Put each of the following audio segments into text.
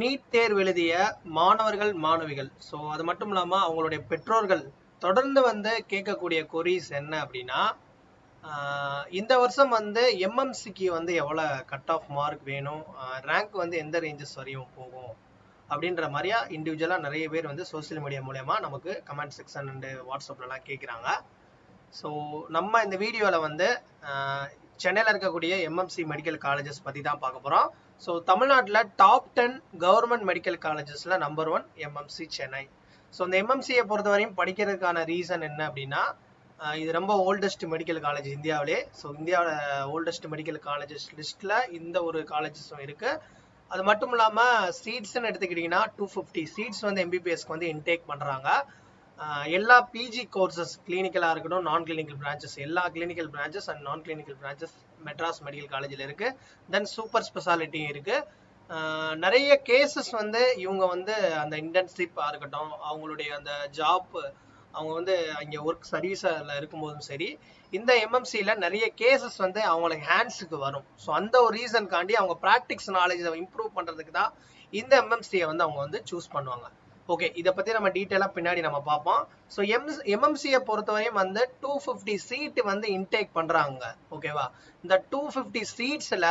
NEET தேர்வு எழுதிய மாணவர்கள் மாணவிகள். ஸோ அது மட்டும் இல்லாமல் அவங்களுடைய பெற்றோர்கள் தொடர்ந்து வந்து கேட்கக்கூடிய கொரிஸ் என்ன அப்படின்னா இந்த வருஷம் வந்து எம்எம்சிக்கு வந்து எவ்வளோ கட் ஆஃப் மார்க் வேணும்? ரேங்க் வந்து எந்த ரேஞ்சஸ் வரையும் போகும்? அப்படின்ற மாதிரியா இண்டிவிஜுவலாக நிறைய பேர் வந்து சோஷியல் மீடியா மூலயமா நமக்கு கமெண்ட் செக்ஷன் அண்டு வாட்ஸ்அப்லலாம் கேட்குறாங்க. ஸோ நம்ம இந்த வீடியோவில் வந்து சென்னையில் இருக்கக்கூடிய எம்எம்சி மெடிக்கல் காலேஜஸ் பற்றி தான் பார்க்க போகிறோம் ஸோ தமிழ்நாட்டில் டாப் டென் கவர்மெண்ட் மெடிக்கல் காலேஜஸில் number one MMC Chennai so இந்த எம்எம்சியை பொறுத்தவரையும் படிக்கிறதுக்கான ரீசன் என்ன அப்படின்னா இது ரொம்ப ஓல்டஸ்ட் மெடிக்கல் காலேஜ் இந்தியாவிலே. ஸோ இந்தியாவோட ஓல்டஸ்ட் மெடிக்கல் காலேஜஸ் லிஸ்ட்டில் இந்த ஒரு காலேஜஸும் இருக்குது அது மட்டும் இல்லாமல் சீட்ஸ்ன்னு எடுத்துக்கிட்டிங்கன்னா டூ ஃபிஃப்டி சீட்ஸ் வந்து எம்பிபிஎஸ்க்கு வந்து இன்டேக் பண்ணுறாங்க எல்லா பிஜி கோர்சஸ் கிளினிக்கலாக இருக்கட்டும் நான் கிளினிக்கல் பிரான்ச்சஸ் எல்லா கிளினிக்கல் பிரான்ச்சஸ் அண்ட் நான் கிளினிக்கல் பிரான்ச்சஸ் மெட்ராஸ் மெடிக்கல் காலேஜில் இருக்குது தென் சூப்பர் ஸ்பெஷாலிட்டியும் இருக்குது நிறைய கேசஸ் வந்து இவங்க வந்து அந்த இன்டர்ன்ஷிப்பாக இருக்கட்டும் அவங்களுடைய அந்த ஜாப் அவங்க வந்து அங்கே ஒர்க் சர்வீஸில் இருக்கும்போதும் சரி இந்த எம்எம்சியில் நிறைய கேசஸ் வந்து அவங்களுக்கு ஹேண்ட்ஸுக்கு வரும். ஸோ அந்த ஒரு ரீசன்காண்டி அவங்க ப்ராக்டிக்ஸ் நாலேஜை இம்ப்ரூவ் பண்ணுறதுக்கு தான் இந்த எம்எம்சியை வந்து அவங்க வந்து சூஸ் பண்ணுவாங்க. ஓகே இதை பற்றி நம்ம டீட்டெயிலாக பின்னாடி நம்ம பார்ப்போம். ஸோ எம் எம்எம்சியை பொறுத்தவரையும் வந்து டூ ஃபிஃப்டி சீட் வந்து இன்டேக் பண்ணுறாங்க ஓகேவா இந்த டூ ஃபிஃப்டி சீட்ஸில்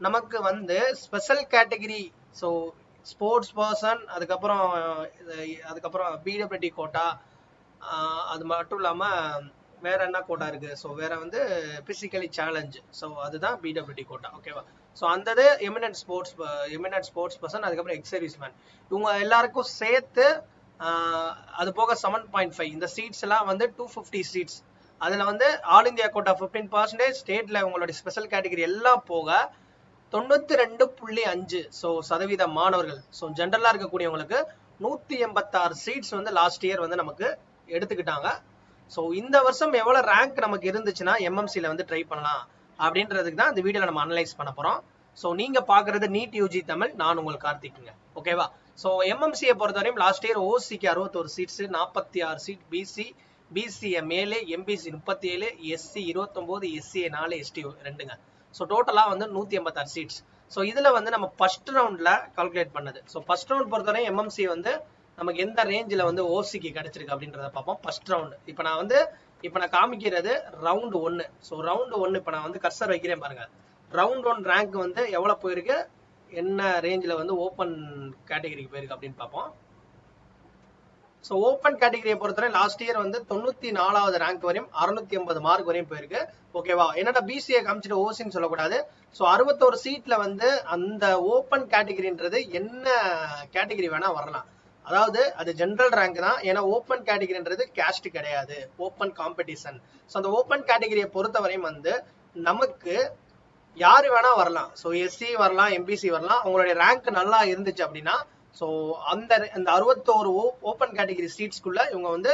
நமக்கு வந்து special category so sports person அதுக்கப்புறம் இது- அதுக்கப்புறம் பிடபிள்யூடி கோட்டா அது மட்டும் இல்லாமல் வேற என்ன கோட்டா இருக்கு? ஸோ வேற வந்து பிசிக்கலி சேலஞ்சு ஸோ அதுதான் பிடபிள்யூடி கோட்டா. ஓகேவா ஸோ அந்த இது eminent sports eminent sports person அதுக்கப்புறம் எக்ஸ் சர்வீஸ்மேன் இவங்க எல்லாருக்கும் சேர்த்து ஆஹ் அது போக செவன் பாயிண்ட் ஃபைவ் இந்த சீட்ஸ் எல்லாம் வந்து டூ ஃபிஃப்டி சீட்ஸ் அதில் வந்து all India quota fifteen percentage ஸ்டேட்டில் உங்களுடைய ஸ்பெஷல் கேட்டகரி எல்லாம் போக தொண்ணூத்தி ரெண்டு புள்ளி அஞ்சு ஸோ சதவீத மாணவர்கள். ஸோ ஜென்ரலாக இருக்கக்கூடியவங்களுக்கு நூற்றி எண்பத்தாறு சீட்ஸ் வந்து லாஸ்ட் இயர் வந்து நமக்கு எடுத்துக்கிட்டாங்க. ஸோ இந்த வருஷம் எவ்வளோ ரேங்க் நமக்கு இருந்துச்சுன்னா எம்எம்சியில் வந்து ட்ரை பண்ணலாம். அப்படின்றதுக்கு தான் இந்த வீடியோவில் நம்ம அனலைஸ் பண்ண போகிறோம் ஸோ நீங்கள் பார்க்குறது நீட் யூஜி தமிழ் நான் உங்களுக்கு கார்த்திக்குங்க. ஓகேவா ஸோ எம்எம்சியை பொறுத்தவரையும் லாஸ்ட் இயர் ஓசிக்கு அறுபத்தோரு சீட்ஸு நாற்பத்தி ஆறு சீட் பிசி பிசிஎம் மேலே எம்பிசி முப்பத்தி ஏழு எஸ்சி இருபத்தொம்போது எஸ்சிஏ நாலு எஸ்டி ரெண்டுங்க. ஸோ டோட்டலாக வந்து நூற்றி எண்பத்தாறு சீட்ஸ் ஸோ இதில் வந்து நம்ம ஃபர்ஸ்ட் ரவுண்டில் கால்குலேட் பண்ணது. ஸோ ஃபர்ஸ்ட் ரவுண்ட் பொறுத்தவரை எம்எம்சி வந்து நமக்கு எந்த ரேஞ்சில் வந்து ஓசிக்கு கிடைச்சிருக்கு அப்படின்றத பார்ப்போம். ஃபர்ஸ்ட் ரவுண்டு இப்போ நான் வந்து இப்போ நான் காமிக்கிறது ரவுண்டு ஒன்று ஸோ ரவுண்டு ஒன்று இப்போ நான் வந்து கர்சர் வைக்கிறேன் பாருங்க. ரவுண்ட் ஒன் ரேங்க் வந்து எவ்வளோ போயிருக்கு? என்ன ரேஞ்சில் வந்து ஓப்பன் கேட்டகரிக்கு போயிருக்கு அப்படின்னு பார்ப்போம். ஸோ ஓப்பன் கேட்டகரியை பொறுத்தவரை லாஸ்ட் இயர் வந்து தொண்ணூத்தி நாலாவது ரேங்க் வரையும் அறுநூத்தி எண்பது மார்க் வரையும் போயிருக்கு. ஓகேவா என்னடா பிசிஏ காமிச்சிட்டு ஓசின்னு சொல்லக்கூடாது. ஸோ அறுபத்தோரு சீட்ல வந்து அந்த ஓப்பன் கேட்டகரின்றது என்ன கேட்டகரி வேணா வரலாம். அதாவது அது ஜென்ரல் ரேங்க் தான். ஏன்னா ஓப்பன் கேட்டகரின்றது கேஸ்ட் கிடையாது. ஓப்பன் காம்படிஷன் ஸோ அந்த ஓப்பன் கேட்டகரியை பொறுத்தவரையும் வந்து நமக்கு யார் வேணா வரலாம். ஸோ எஸ்சி வரலாம் எம்பிசி வரலாம். அவங்களுடைய ரேங்க் நல்லா இருந்துச்சு அப்படின்னா ஸோ அந்த அந்த அறுபத்தோரு ஓப்பன் கேட்டகரி சீட்ஸ்க்குள்ள இவங்க வந்து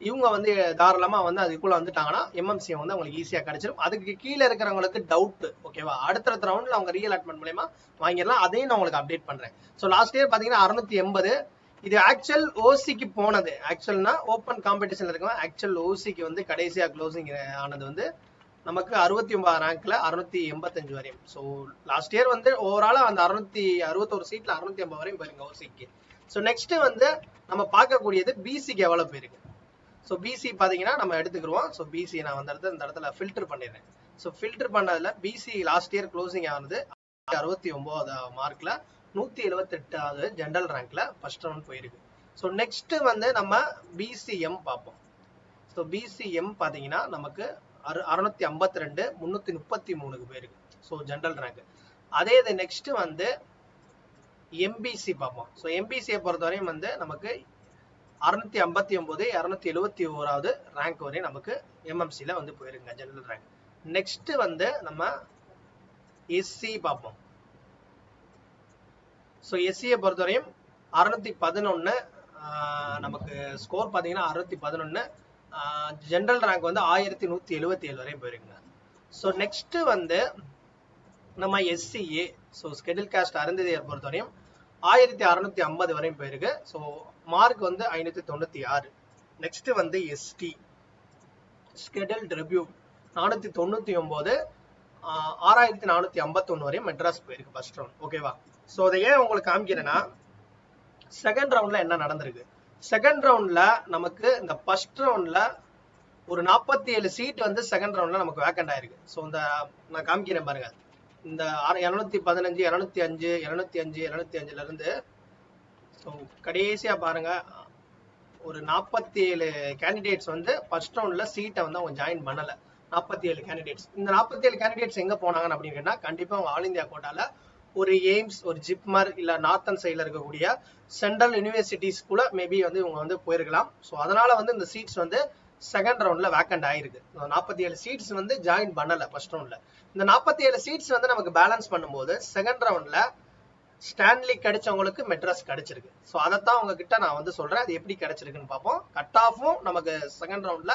இவங்க வந்து தாராளமாக வந்து அதுக்குள்ளே வந்துட்டாங்கன்னா எம்எம்சி வந்து அவங்களுக்கு ஈஸியாக கிடைச்சிடும் அதுக்கு கீழே இருக்கிறவங்களுக்கு டவுட் ஓகேவா அடுத்தடுத்த ரவுண்டில் அவங்க ரீஅலாட்மெண்ட் மூலயமா வாங்கிடலாம். அதையும் நான் உங்களுக்கு அப்டேட் பண்ணுறேன் ஸோ லாஸ்ட் இயர் பார்த்தீங்கன்னா அறுநூத்தி எண்பது இது ஆக்சுவல் ஓசிக்கு போனது. ஆக்சுவல்னா ஓப்பன் காம்படிஷன்ல இருக்கவங்க ஆக்சுவல் ஓசிக்கு வந்து கடைசியா க்ளோசிங் ஆனது வந்து நமக்கு அறுபத்தி ஒன்பது ரேங்க்ல அறுநூத்தி எண்பத்தஞ்சு வரையும். ஸோ லாஸ்ட் இயர் வந்து ஓவராலா அந்த அறுநூத்தி அறுபத்தோரு சீட்ல அறுநூத்தி ஐம்பது வரையும் போயிருங்க ஓசிக்கு ஸோ நெக்ஸ்ட் வந்து நம்ம பார்க்கக்கூடியது பிசிக்கு எவ்வளவு போயிருக்கு ஸோ பிசி பார்த்தீங்கன்னா நம்ம எடுத்துக்கிருவோம். ஸோ பிசி நான் அந்த இடத்துல இந்த இடத்துல ஃபில்டர் பண்ணிடுறேன். ஸோ ஃபில்டர் பண்ணதுல பிசி லாஸ்ட் இயர் க்ளோசிங் ஆனது அறுபத்தி ஒன்பது மார்க்ல நூத்தி எழுபத்தெட்டாவது ஜென்ரல் ரேங்க்ல ஃபர்ஸ்ட் ரவுண்ட் போயிருக்கு. ஸோ நெக்ஸ்ட் வந்து நம்ம பிசிஎம் பார்ப்போம். ஸோ பிசிஎம் பார்த்தீங்கன்னா நமக்கு அறு அறுநூத்தி ஐம்பத்தி ரெண்டு முந்நூற்றி முப்பத்தி மூணுக்கு போயிருக்கு. ஸோ ஜென்ரல் ரேங்க் அதே இது நெக்ஸ்ட் வந்து எம்பிசி பார்ப்போம். ஸோ எம்பிசியை பொறுத்தவரையும் வந்து நமக்கு அறுநூத்தி ஐம்பத்தி ஒன்பது இரநூத்தி எழுபத்தி ஓராவது ரேங்க் வரையும் நமக்கு எம்எம்சியில் வந்து போயிருங்க ஜென்ரல் ரேங்க் நெக்ஸ்ட் வந்து நம்ம எஸ்சி பார்ப்போம். ஸோ எஸ்சியை பொறுத்தவரையும் அறுநூத்தி பதினொன்று நமக்கு ஸ்கோர் பார்த்தீங்கன்னா அறுநூத்தி பதினொன்று ஜென்ரல் ரேங்க் வந்து ஆயிரத்தி நூற்றி எழுபத்தி ஏழு வரையும் போயிருங்க ஸோ நெக்ஸ்ட் வந்து நம்ம எஸ்சிஏ ஸோ ஸ்கெடியூல் காஸ்ட் அருந்ததியை பொறுத்தவரையும் ஆயிரத்தி அறுநூத்தி ஐம்பது வரையும் போயிருக்கு. ஸோ மார்க் வந்து ஐநூத்தி தொண்ணூத்தி ஆறு. நெக்ஸ்ட் வந்து எஸ்டி ஸ்கெடியூல் ரிவ்யூ நானூத்தி தொண்ணூத்தி ஒம்பது ஆறாயிரத்தி நானூத்தி ஐம்பத்தொன்று வரையும் மெட்ராஸ் போயிருக்கு ஃபஸ்ட் ரவுண்ட் ஓகேவா ஸோ அதை ஏன் உங்களுக்கு காமிக்கிறேன்னா செகண்ட் ரவுண்டில் என்ன நடந்திருக்கு? செகண்ட் ரவுண்ட்ல நமக்கு இந்த ஃபர்ஸ்ட் ரவுண்டில் ஒரு நாற்பத்தி ஏழு சீட் வந்து செகண்ட் ரவுண்ட்ல நமக்கு வேக்கண்ட் ஆயிருக்கு. ஸோ இந்த நான் காமிக்கிறேன் பாருங்க. இந்த இரநூத்தி பதினஞ்சு இரநூத்தி அஞ்சு இரநூத்தி அஞ்சு இரநூத்தி அஞ்சுலேருந்து ஸோ கடைசியா பாருங்க ஒரு நாற்பத்தி ஏழு கேண்டிடேட்ஸ் வந்து ஃபர்ஸ்ட் ரவுண்டில் சீட்டை வந்து அவங்க ஜாயின் பண்ணலை. நாற்பத்தி ஏழு கேண்டிடேட்ஸ் இந்த நாற்பத்தி ஏழு கேண்டிடேட்ஸ் எங்கே போனாங்கன்னு அப்படின்னு கேட்டா கண்டிப்பாக அவங்க ஆல் இந்தியா கோட்டால ஒரு எய்ம்ஸ் ஒரு ஜிப்மர் இல்ல நார்த்தன் சைட்ல இருக்கக்கூடிய சென்ட்ரல் யூனிவர்சிட்டிஸ் கூட மேபி வந்து இவங்க வந்து போயிருக்கலாம். ஸோ அதனால வந்து இந்த சீட்ஸ் வந்து செகண்ட் ரவுண்ட்ல வேக்கண்ட் ஆயிருக்கு. நாற்பத்தி ஏழு சீட்ஸ் வந்து ஜாயின் பண்ணல ஃபர்ஸ்ட் ரவுண்ட்ல இந்த நாற்பத்தி ஏழு சீட்ஸ் வந்து நமக்கு பேலன்ஸ் பண்ணும்போது செகண்ட் ரவுண்ட்ல ஸ்டான்லி கிடைச்சவங்களுக்கு மெட்ராஸ் கிடைச்சிருக்கு. ஸோ அதைத்தான் உங்ககிட்ட நான் வந்து சொல்றேன். அது எப்படி கிடைச்சிருக்குன்னு பார்ப்போம். கட் ஆஃபும் நமக்கு செகண்ட் ரவுண்ட்ல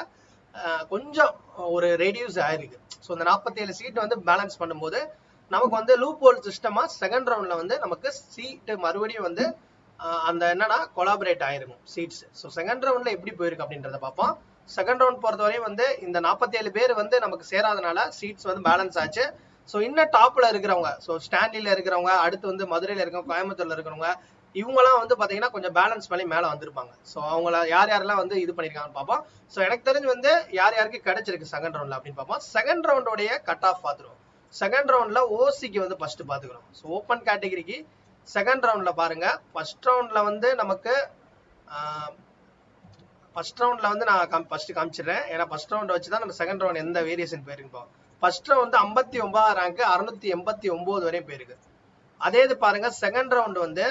கொஞ்சம் ஒரு ரெடியூஸ் ஆயிருக்கு. ஸோ இந்த நாற்பத்தி ஏழு சீட் வந்து பேலன்ஸ் பண்ணும்போது நமக்கு வந்து லூப் ஹோல் சிஸ்டமா செகண்ட் ரவுண்ட்ல வந்து நமக்கு சீட்டு மறுபடியும் வந்து அந்த என்னன்னா கொலாபரேட் ஆயிருக்கும் சீட்ஸ் ஸோ செகண்ட் ரவுண்ட்ல எப்படி போயிருக்கு அப்படின்றத பார்ப்போம். செகண்ட் ரவுண்ட் பொறுத்தவரையும் வந்து இந்த நாற்பத்தி ஏழு பேர் வந்து நமக்கு சேராதனால சீட்ஸ் வந்து பேலன்ஸ் ஆச்சு. ஸோ இன்னும் டாப்ல இருக்கிறவங்க ஸோ ஸ்டாண்டில இருக்கிறவங்க அடுத்து வந்து மதுரையில் இருக்கிறவங்க கோயம்புத்தூர்ல இருக்கிறவங்க இவங்கலாம் வந்து பாத்தீங்கன்னா கொஞ்சம் பேலன்ஸ் பண்ணி மேலே வந்திருப்பாங்க. ஸோ அவங்கள யார் யாரெல்லாம் வந்து இது பண்ணிருக்காங்கன்னு பார்ப்போம். ஸோ எனக்கு தெரிஞ்சு வந்து யார் யாருக்கு கிடைச்சிருக்கு செகண்ட் ரவுண்ட்ல அப்படின்னு பார்ப்போம். செகண்ட் ரவுண்டோடைய கட் ஆஃப் பார்த்துருவோம். செகண்ட் ரவுண்டில் ஓசிக்கு வந்து ஃபஸ்ட்டு பார்த்துக்கிறோம் ஸோ ஓப்பன் கேட்டகரிக்கு செகண்ட் ரவுண்டில் பாருங்கள் ஃபர்ஸ்ட் ரவுண்டில் வந்து நமக்கு ஃபர்ஸ்ட் ரவுண்டில் வந்து நான் ஃபர்ஸ்ட் காமிச்சிடுறேன். ஏன்னா ஃபஸ்ட் ரவுண்டை வச்சு தான் நம்ம செகண்ட் ரவுண்ட் எந்த வேரியேஷன் போயிருக்கு ஃபர்ஸ்ட் ரவுண்ட் வந்து ஐம்பத்தி ஒன்பதாம் ரேங்க் அறுநூத்தி எண்பத்தி ஒம்பது வரையும் போயிருக்கு. அதே இது பாருங்க செகண்ட் ரவுண்டு வந்து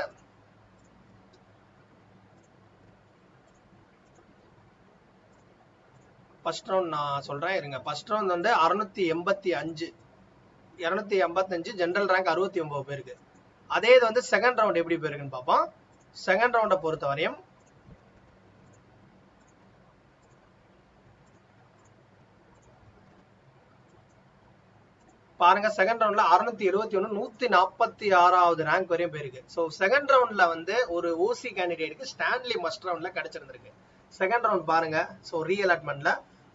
ஃபர்ஸ்ட் ரவுண்ட் நான் சொல்கிறேன் இருங்க. ஃபர்ஸ்ட் ரவுண்ட் வந்து அறுநூத்தி எண்பத்தி அஞ்சு. இரநூத்தி எண்பத்தஞ்சு ஜென்ரல் ரேங்க் அறுபத்தி ஒன்பது பேருக்கு. அதே இது வந்து செகண்ட் ரவுண்ட் எப்படி போயிருக்குன்னு பார்ப்போம். செகண்ட் ரவுண்டை பொறுத்த வரையும் பாருங்க செகண்ட் ரவுண்ட்ல அறுநூத்தி எழுபத்தி ஒண்ணு நூத்தி நாற்பத்தி ஆறாவது ரேங்க் வரையும் போயிருக்கு. ஸோ செகண்ட் ரவுண்ட்ல வந்து ஒரு ஓசி கேண்டிடேட்டுக்கு ஸ்டான்லி மஸ்ட் ரவுண்ட்ல கிடைச்சிருந்திருக்கு. செகண்ட் ரவுண்ட் பாருங்க. ஸோ ரீஅலாட்மெண்ட்ல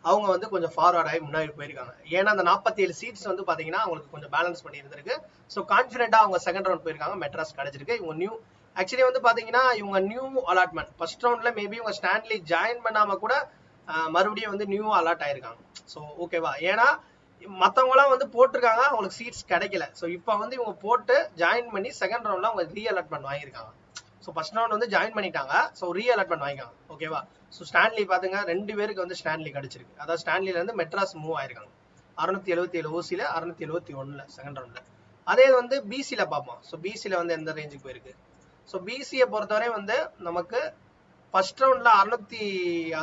அவங்க வந்து கொஞ்சம் ஃபார்வர்ட் ஆகி முன்னாடி போயிருக்காங்க. ஏன்னா அந்த நாற்பத்தி ஏழு சீட்ஸ் வந்து பாத்தீங்கன்னா அவங்களுக்கு கொஞ்சம் பேலன்ஸ் பண்ணி இருந்திருக்கு ஸோ கான்ஃபிடென்ட்டா அவங்க செகண்ட் ரவுண்ட் போயிருக்காங்க. மெட்ராஸ் கிடைச்சிருக்கு. இவங்க நியூ ஆக்சுவலி வந்து பாத்தீங்கன்னா இவங்க நியூ அலாட்மெண்ட் ஃபர்ஸ்ட் ரவுண்ட்ல மேபி இவங்க ஸ்டாண்ட்லி ஜாயின் பண்ணாம கூட மறுபடியும் வந்து நியூ அலாட் ஆயிருக்காங்க. ஸோ ஓகேவா ஏன்னா மற்றவங்களாம் வந்து போட்டிருக்காங்க. அவங்களுக்கு சீட்ஸ் கிடைக்கல. ஸோ இப்போ வந்து இவங்க போட்டு ஜாயின் பண்ணி செகண்ட் ரவுண்ட்ல அவங்க ரீ அலாட்மெண்ட் வாங்கியிருக்காங்க. ஸோ ஃபர்ஸ்ட் ரவுண்ட் வந்து ஜாயின் பண்ணிட்டாங்க. ஸோ ரீ அலாட்மெண்ட் வாங்கிக்காங்க ஓகேவா? ஸோ ஸ்டான்லி பாத்துங்க ரெண்டு பேருக்கு வந்து ஸ்டான்லி கிடைச்சிருக்கு. அதாவது ஸ்டான்லில இருந்து மெட்ராஸ் மூவ் ஆயிருக்காங்க. அறுநூத்தி எழுபத்தி ஏழு ஓசியில அறுநூத்தி எழுபத்தி ஒண்ணுல செகண்ட் ரவுண்ட்ல அதே வந்து பிசில பார்ப்போம் ஸோ பிசில வந்து எந்த ரேஞ்சுக்கு போயிருக்கு? ஸோ பிசியை பொறுத்தவரை வந்து நமக்கு ஃபர்ஸ்ட் ரவுண்ட்ல அறுநூத்தி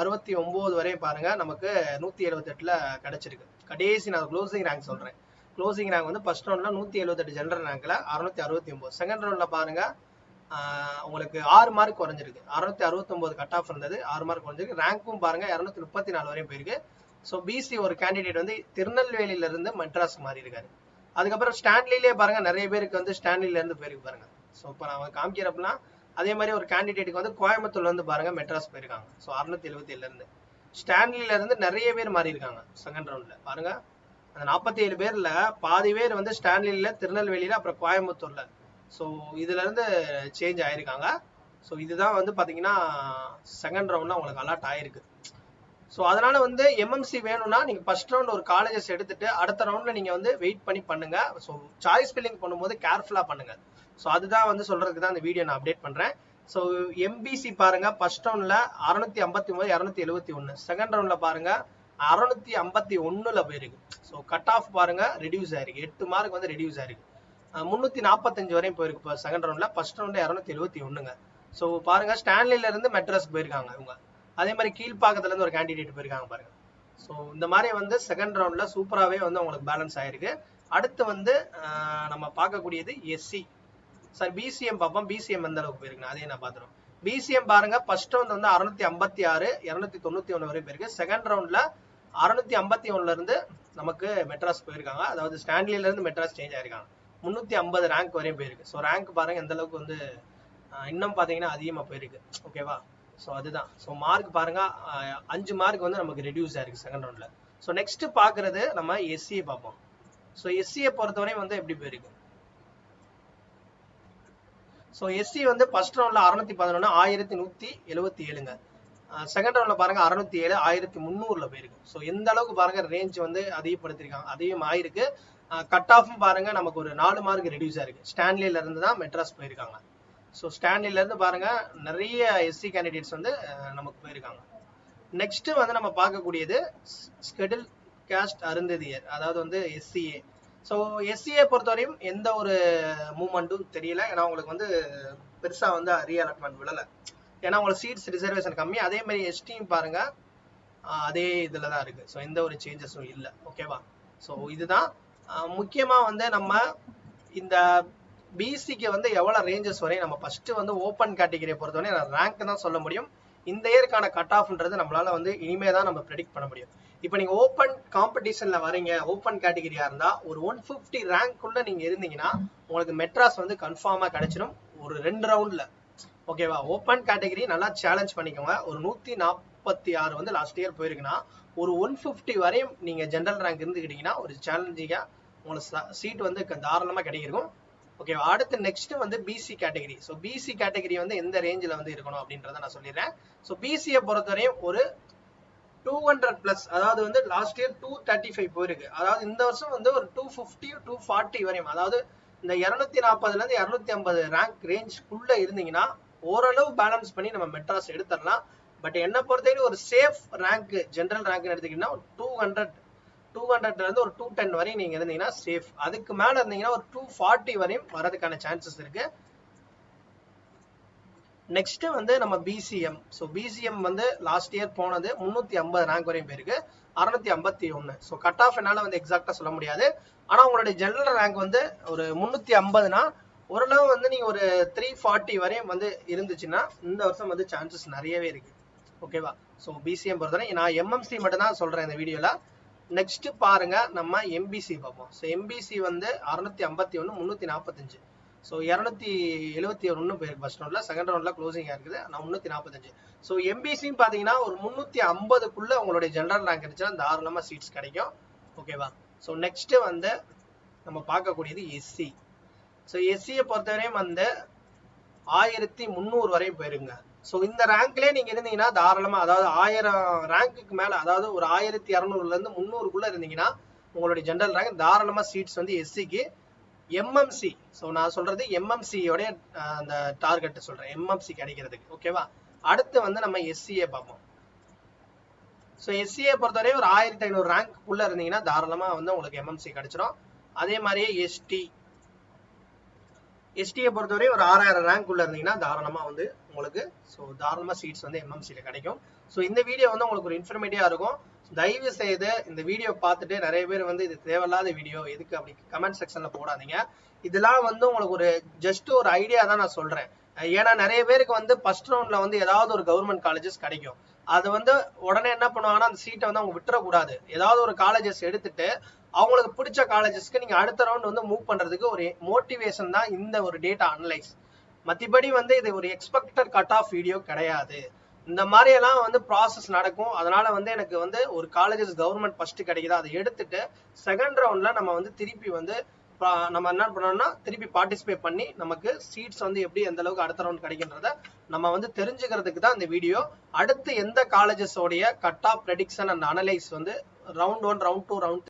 அறுபத்தி ஒன்பது வரையும் பாருங்க நமக்கு நூத்தி எழுபத்தி எட்டுல கிடைச்சிருக்கு. கடைசி நான் க்ளோசிங் ரேங்க் சொல்றேன். க்ளோசிங் ரேங்க் வந்து ஃபர்ஸ்ட் ரவுண்ட்ல நூத்தி எழுபத்தெட்டு ஜென்ரல் ரேங்க்ல அறுநூத்தி அறுபத்தி ஒன்பது செகண்ட் ரவுண்ட்ல பாருங்க உங்களுக்கு ஆறு மார்க் குறைஞ்சிருக்கு. அறுநூத்தி அறுபத்தி கட் ஆஃப் இருந்தது. ஆறு மார்க் குறைஞ்சிருக்கு. ரேங்க்கும் பாருங்க இரநூத்தி முப்பத்தி நாலு வரையும் போயிருக்கு. ஸோ பிசி ஒரு கேண்டிடேட் வந்து திருநெல்வேலியில இருந்து மெட்ராஸ்க்கு மாறி இருக்காரு. அதுக்கப்புறம் ஸ்டான்லிலே பாருங்க நிறைய பேருக்கு வந்து ஸ்டான்லில இருந்து போயிருக்கு பாருங்க. ஸோ இப்போ நான் காமிக்கிறப்பனா அதே மாதிரி ஒரு கேண்டிடேட்டுக்கு வந்து கோயம்புத்தூர்ல இருந்து பாருங்க மெட்ராஸ் போயிருக்காங்க. ஸோ அறுநூத்தி எழுபத்தி ஏழுல இருந்து. ஸ்டான்லில இருந்து நிறைய பேர் மாறி இருக்காங்க செகண்ட் ரவுண்ட்ல பாருங்க அந்த நாற்பத்தி ஏழு பேர்ல பாதி பேர் வந்து ஸ்டான்லில திருநெல்வேலியில அப்புறம் கோயம்புத்தூர்ல. ஸோ இதுல இருந்து சேஞ்ச் ஆயிருக்காங்க. ஸோ இதுதான் வந்து பாத்தீங்கன்னா செகண்ட் ரவுண்ட்ல உங்களுக்கு அலாட் ஆயிருக்கு. ஸோ அதனால வந்து எம்எம்சி வேணும்னா நீங்க ஃபர்ஸ்ட் ரவுண்ட் ஒரு காலேஜஸ் எடுத்துட்டு அடுத்த ரவுண்ட்ல நீங்க வந்து வெயிட் பண்ணி பண்ணுங்க. ஸோ சாய்ஸ் ஃபில்லிங் பண்ணும்போது கேர்ஃபுல்லா பண்ணுங்க. ஸோ அதுதான் வந்து சொல்றதுக்கு தான் இந்த வீடியோ நான் அப்டேட் பண்றேன். ஸோ எம்பிசி பாருங்க ஃபர்ஸ்ட் ரவுண்டில் அறுநூத்தி ஐம்பத்தி ஒன்பது இரநூத்தி எழுபத்தி ஒன்னு. செகண்ட் ரவுண்ட்ல பாருங்க அறுநூத்தி ஐம்பத்தி ஒண்ணுல போயிருக்கு. ஸோ கட் ஆஃப் பாருங்க ரெடியூஸ் ஆயிருக்கு. எட்டு மார்க் வந்து ரெடியூஸ் ஆயிருக்கு. முந்நூற்றி நாற்பத்தஞ்சு வரையும் போயிருக்கு இப்போ செகண்ட் ரவுண்டில் ஃபர்ஸ்ட் ரவுண்ட்ல இரநூத்தி எழுபத்தி ஒன்றுங்க ஸோ பாருங்க ஸ்டான்லில இருந்து மெட்ராஸ் போயிருக்காங்க இவங்க. அதே மாதிரி கீழ்ப்பாக்கத்துலேருந்து ஒரு கேண்டிடேட் போயிருக்காங்க பாருங்க. ஸோ இந்த மாதிரி வந்து செகண்ட் ரவுண்டில் சூப்பராகவே வந்து அவங்களுக்கு பேலன்ஸ் ஆயிருக்கு. அடுத்து வந்து நம்ம பார்க்கக்கூடியது எஸ்சி சார் பிசிஎம் பார்ப்போம். பிசிஎம் எந்த அளவுக்கு போயிருக்கு அதையும் நான் பார்த்துருவோம் பிசிஎம் பாருங்க ஃபர்ஸ்ட் ரவுண்ட் வந்து அறுநூத்தி ஐம்பத்தி ஆறு இரநூத்தி தொண்ணூத்தி ஒன்று வரை போயிருக்கு. செகண்ட் ரவுண்ட்ல அறுநூத்தி ஐம்பத்தி ஒன்னுல இருந்து நமக்கு மெட்ராஸ் போயிருக்காங்க. அதாவது ஸ்டான்லில இருந்து மெட்ராஸ் சேஞ்ச் ஆயிருக்காங்க. முன்னூத்தி ஐம்பது ரேங்க் வரையும் போயிருக்கு. ஸோ ரேங்க் பாருங்க எந்த அளவுக்கு வந்து இன்னும் பாத்தீங்கன்னா அதிகமா போயிருக்கு. ஓகேவா ஸோ அதுதான். ஸோ மார்க் பாருங்க அஞ்சு மார்க் வந்து நமக்கு ரெடியூஸ் ஆயிருக்கு செகண்ட் ரவுண்டில் ஸோ நெக்ஸ்ட் பாக்குறது நம்ம எஸ்சியை பார்ப்போம் ஸோ எஸ்சியை பொறுத்தவரையும் வந்து எப்படி போயிருக்கு? ஸோ எஸ்சி வந்து ஃபர்ஸ்ட் ரவுண்டில் அறுநூத்தி பதினொன்று ஆயிரத்தி நூத்தி எழுபத்தி ஏழுங்க. செகண்ட் ரவுண்டில் பாருங்க அறுநூத்தி ஏழு ஆயிரத்தி முந்நூறுல போயிருக்கு. ஸோ எந்த அளவுக்கு பாருங்க ரேஞ்ச் வந்து அதிகப்படுத்திருக்காங்க அதிகம் ஆயிருக்கு கட் ஆஃபும் பாருங்க நமக்கு ஒரு நாலு மார்க் ரெடியூஸ் ஆயிருக்கு. ஸ்டான்லியில இருந்து தான் மெட்ராஸ் போயிருக்காங்க. ஸோ ஸ்டான்லியில இருந்து பாருங்க நிறைய எஸ்சி கேண்டிடேட்ஸ் வந்து நமக்கு போயிருக்காங்க. நெக்ஸ்ட் வந்து நம்ம பார்க்கக்கூடியது ஸ்கெடில் கேஸ்ட் அருந்ததியர் அதாவது வந்து எஸ்சிஏ ஸோ எஸ்சிஏ பொறுத்தவரையும் எந்த ஒரு மூமெண்ட்டும் தெரியல. ஏன்னா உங்களுக்கு வந்து பெருசா வந்து ரீஅலாட்மெண்ட் விழல ஏன்னா உங்களுக்கு சீட்ஸ் ரிசர்வேஷன் கம்மி. அதே மாதிரி எஸ்டியும் பாருங்க அதே இதுல தான் இருக்கு. ஸோ எந்த ஒரு சேஞ்சஸும் இல்லை. ஓகேவா ஸோ இதுதான் முக்கியமாக முக்கியமா வந்து நம்ம இந்த பிசிக்கு வந்து எவ்வளோ ரேஞ்சஸ் வரையும் நம்ம ஃபஸ்ட்டு வந்து ஓப்பன் கேட்டகிரியை பொறுத்தவரை ரேங்க் தான் சொல்ல முடியும். இந்த இயருக்கான கட் ஆஃப்ன்றது நம்மளால வந்து இனிமே தான் நம்ம ப்ரெடிக்ட் பண்ண முடியும். இப்போ நீங்கள் ஓப்பன் காம்படிஷனில் வரீங்க ஓப்பன் கேட்டகிரியாக இருந்தால் ஒரு ஒன் ஃபிஃப்டி ரேங்க்குள்ளே நீங்கள் இருந்தீங்கன்னா உங்களுக்கு மெட்ராஸ் வந்து கன்ஃபார்மாக கிடைச்சிடும் ஒரு ரெண்டு ரவுண்டில் ஓகேவா ஓப்பன் கேட்டகிரி நல்லா சேலஞ்ச் பண்ணிக்கோங்க. ஒரு நூத்தி நாற்பத்தி ஆறு வந்து லாஸ்ட் இயர் போயிருக்குன்னா ஒரு ஒன் ஃபிஃப்டி வரையும் நீங்க ஜென்ரல் ரேங்க் இருந்துக்கிட்டீங்கன்னா ஒரு சேலஞ்சிங்கா உங்களுக்கு சீட் வந்து தாராளமா கிடைக்கும் ஓகேவா அடுத்து நெக்ஸ்ட் வந்து BC category so BC category வந்து எந்த ரேஞ்சில் வந்து இருக்கணும் அப்படின்றத நான் சொல்லிடுறேன். ஸோ பிசியை பொறுத்தவரையும் ஒரு டூ ஹண்ட்ரட் பிளஸ் அதாவது வந்து last year two thirty five போயிருக்கு. அதாவது இந்த வருஷம் வந்து ஒரு டூ ஃபிஃப்டி டூ ஃபார்ட்டி வரையும் அதாவது இந்த இரநூத்தி நாற்பதுல இருந்து இரநூத்தி ஐம்பது ரேங்க் ரேஞ்ச்குள்ள இருந்தீங்கன்னா ஓரளவு பேலன்ஸ் பண்ணி நம்ம மெட்ராஸ் எடுத்துடலாம். பட் என்ன பொறுத்தவரை ஒரு சேஃப் ரேங்க் ஜென்ரல் ரேங்க்னு எடுத்தீங்கன்னா ஒரு டூ ஹண்ட்ரட் டூ ஹண்ட்ரட்ல இருந்து ஒரு டூ டென் வரையும் நீங்க இருந்தீங்கன்னா சேஃப் அதுக்கு மேல இருந்தீங்கன்னா ஒரு டூ ஃபார்ட்டி வரையும் வரதுக்கான சான்சஸ் இருக்கு. நெக்ஸ்ட் வந்து நம்ம பிசிஎம் ஸோ பிசிஎம் வந்து லாஸ்ட் இயர் போனது முந்நூற்றி ஐம்பது ரேங்க் வரையும் போயிருக்கு. அறுநூத்தி ஐம்பத்தி ஒன்று ஸோ கட் ஆஃப் என்னால் வந்து எக்ஸாக்டாக சொல்ல முடியாது. ஆனால் உங்களுடைய ஜென்ரல் ரேங்க் வந்து ஒரு முந்நூற்றி ஐம்பதுனா ஓரளவு வந்து நீங்கள் ஒரு த்ரீ ஃபார்ட்டி வரையும் வந்து இருந்துச்சுன்னா இந்த வருஷம் வந்து சான்சஸ் நிறையவே இருக்கு. ஓகேவா ஸோ பிசிஎம் பொறுத்தவரை நான் எம்எம்சி மட்டும் தான் சொல்கிறேன் இந்த வீடியோவில் நெக்ஸ்ட் பாருங்க நம்ம எம்பிசி பார்ப்போம். ஸோ எம்பிசி வந்து அறுநூத்தி ஐம்பத்தி ஒன்று முந்நூற்றி நாற்பத்தஞ்சு ஸோ இரநூத்தி எழுபத்தி ஒன்று போயிருக்கு ஃபர்ஸ்ட் ரவுண்டில் செகண்ட் ரவுண்டில் க்ளோசிங் இருக்குது. நான் முந்நூற்றி நாற்பத்தஞ்சு ஸோ எம்பிசின்னு பார்த்தீங்கன்னா ஒரு முந்நூற்றி ஐம்பதுக்குள்ளே உங்களுடைய ஜென்ரல் ரேங்க் இருந்துச்சுன்னா தாராளமாக சீட்ஸ் கிடைக்கும். ஓகேவா ஸோ நெக்ஸ்ட் வந்து நம்ம பார்க்கக்கூடியது எஸ்சி ஸோ எஸ்சியை பொறுத்தவரையும் வந்து ஆயிரத்தி முந்நூறு வரையும் போயிருங்க. ஸோ இந்த ரேங்க்லேயே நீங்கள் இருந்தீங்கன்னா தாராளமாக அதாவது ஆயிரம் ரேங்க்குக்கு மேலே அதாவது ஒரு ஆயிரத்தி இரநூறுலேருந்து முந்நூறுக்குள்ளே இருந்தீங்கன்னா உங்களுடைய ஜென்ரல் ரேங்க் தாராளமாக சீட்ஸ் வந்து எஸ்சிக்கு எம்எம்சி ஸோ நான் சொல்கிறது எம்எம்சியோடைய அந்த டார்கெட்டு சொல்கிறேன் எம்எம்சி கிடைக்கிறதுக்கு. ஓகேவா அடுத்து வந்து நம்ம எஸ்சிஏ பார்ப்போம். ஸோ எஸ்சிஏ பொறுத்தவரை ஒரு ஆயிரத்தி ஐநூறு ரேங்க்குள்ளே இருந்தீங்கன்னா தாராளமாக வந்து உங்களுக்கு எம்எம்சி கிடைச்சிடும் அதே மாதிரியே எஸ்டி எஸ்டியை பொறுத்தவரை ஒரு ஆறாயிரம் ரேங்க் உள்ள இருந்தீங்கன்னா தாராளமா வந்து உங்களுக்கு ஸோ தாராளமா சீட்ஸ் வந்து எம்எம்சியில கிடைக்கும். ஸோ இந்த வீடியோ வந்து உங்களுக்கு ஒரு இன்ஃபர்மேட்டிவா இருக்கும். தயவு செய்து இந்த வீடியோ பார்த்துட்டு நிறைய பேர் வந்து இது தேவையில்லாத வீடியோ எதுக்கு அப்படி கமெண்ட் செக்ஷன்ல போடாதீங்க. இதெல்லாம் வந்து உங்களுக்கு ஒரு ஜஸ்ட் ஒரு ஐடியா தான் நான் சொல்றேன். ஏன்னா நிறைய பேருக்கு வந்து ஃபர்ஸ்ட் ரவுண்ட்ல வந்து ஏதாவது ஒரு கவர்மெண்ட் காலேஜஸ் கிடைக்கும். அது வந்து உடனே என்ன பண்ணுவாங்கன்னா அந்த சீட்டை வந்து அவங்க விட்டுறக்கூடாது. ஏதாவது ஒரு காலேஜஸ் எடுத்துட்டு அவங்களுக்கு பிடிச்ச காலேஜஸ்க்கு நீங்க அடுத்த ரவுண்ட் வந்து மூவ் பண்றதுக்கு ஒரு மோட்டிவேஷன் தான் இந்த ஒரு டேட்டா அனலைஸ் மற்றபடி வந்து இது ஒரு எக்ஸ்பெக்டட் கட் ஆஃப் வீடியோ கிடையாது. இந்த மாதிரி எல்லாம் வந்து ப்ராசஸ் நடக்கும். அதனால வந்து எனக்கு வந்து ஒரு காலேஜஸ் கவர்மெண்ட் ஃபர்ஸ்ட் கிடைக்குதா அதை எடுத்துட்டு செகண்ட் ரவுண்ட்ல நம்ம வந்து திருப்பி வந்து நம்ம என்ன பண்ணோம்னா திருப்பி பார்ட்டிசிபேட் பண்ணி நமக்கு சீட்ஸ் வந்து எப்படி எந்த அளவுக்கு அடுத்த ரவுண்ட் கிடைக்கின்றத நம்ம வந்து தெரிஞ்சுக்கிறதுக்கு தான் இந்த வீடியோ அடுத்து எந்த காலேஜஸ் உடைய cut off prediction and analyse வந்து round one round two round